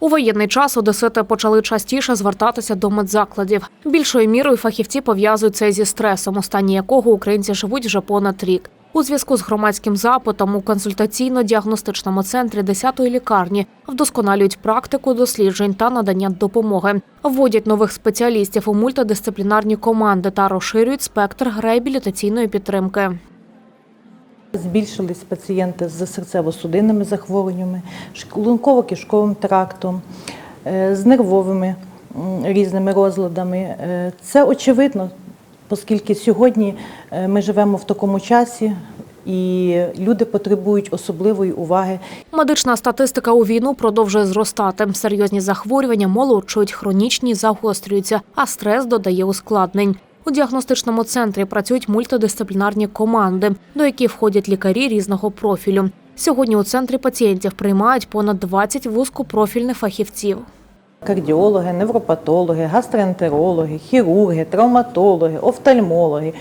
У воєнний час одесити почали частіше звертатися до медзакладів. Більшою мірою фахівці пов'язують це зі стресом, у стані якого українці живуть вже понад рік. У зв'язку з громадським запитом у консультаційно-діагностичному центрі 10-ї лікарні вдосконалюють практику досліджень та надання допомоги, вводять нових спеціалістів у мультидисциплінарні команди та розширюють спектр реабілітаційної підтримки. Збільшились пацієнти з серцево-судинними захворюваннями, шлунково-кишковим трактом, е, з нервовими різними розладами. Е, Це очевидно, оскільки сьогодні е, ми живемо в такому часі, і люди потребують особливої уваги Медична статистика у війну продовжує зростати. Серйозні захворювання молодшують, хронічні загострюються, а стрес додає ускладнень. У діагностичному центрі працюють мультидисциплінарні команди, до яких входять лікарі різного профілю. Сьогодні у центрі пацієнтів приймають понад 20 вузькопрофільних фахівців. кардіологи, невропатологи, гастроентерологи, хірурги, травматологи, офтальмологи.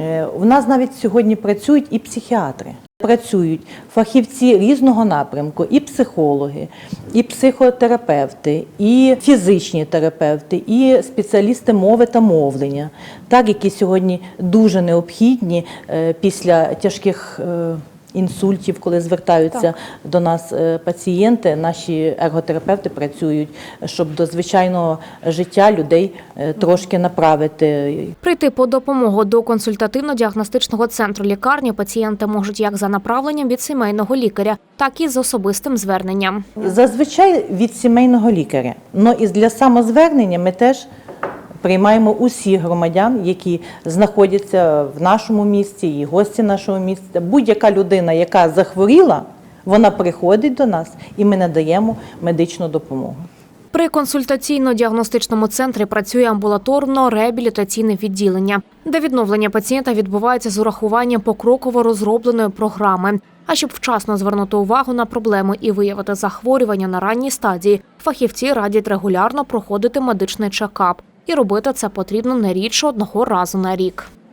Е, У нас навіть сьогодні працюють і психіатри. Працюють фахівці різного напрямку, і психологи, і психотерапевти, і фізичні терапевти, і спеціалісти мови та мовлення, так які сьогодні дуже необхідні е, після тяжких е, інсультів, коли звертаються до нас е, пацієнти, наші ерготерапевти працюють, щоб до звичайного життя людей е, трошки направити. Прийти по допомогу до консультативно-діагностичного центру лікарні пацієнти можуть як за направленням від сімейного лікаря, так і з особистим зверненням. Зазвичай від сімейного лікаря. Ну і для самозвернення ми теж приймаємо усіх громадян, які знаходяться в нашому місті, і гості нашого міста. Будь-яка людина, яка захворіла, вона приходить до нас і ми надаємо медичну допомогу. При консультаційно-діагностичному центрі працює амбулаторно-реабілітаційне відділення, де відновлення пацієнта відбувається з урахуванням покроково розробленої програми. А щоб вчасно звернути увагу на проблеми і виявити захворювання на ранній стадії, фахівці радять регулярно проходити медичний чекап. І робити це потрібно не рідше одного разу на рік.